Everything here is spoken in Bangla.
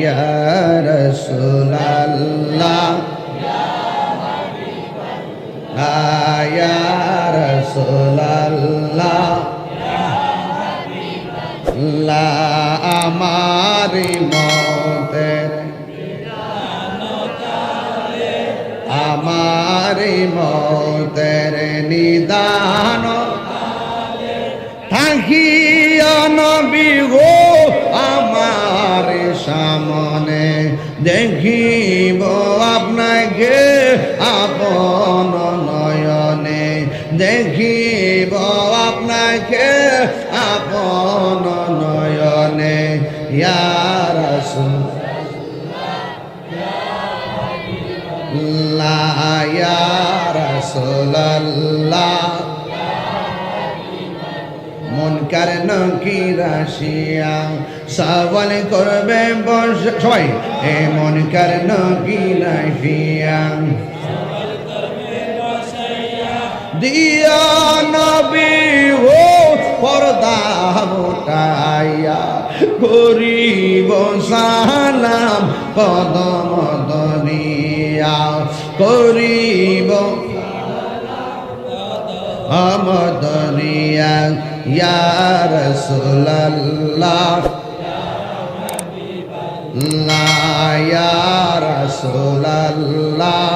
ইয়া রাসূলাল্লাহ। ইয়া রাসূলাল্লাহ। লা আমারি মতের আমারি মতের নিদান থাকিয়া সামনে দেখিব আপনাকে আপন নয়নে। দেখিব আপনাকে আপন নয়নে। ইয়ার রাসূলুল্লাহ। মনকার নকি রাশিয়া? সওয়াল করবে বস সবাই, এ মনকার নকি রাশিয়া? দিয়া নবী ও পর্দা মোটাইয়া করিব সালাম, কদম দরিয়া করিব। আমদরিয়া ইয়া রাসূলুল্লাহ। লা ইয়া রাসূলুল্লাহ।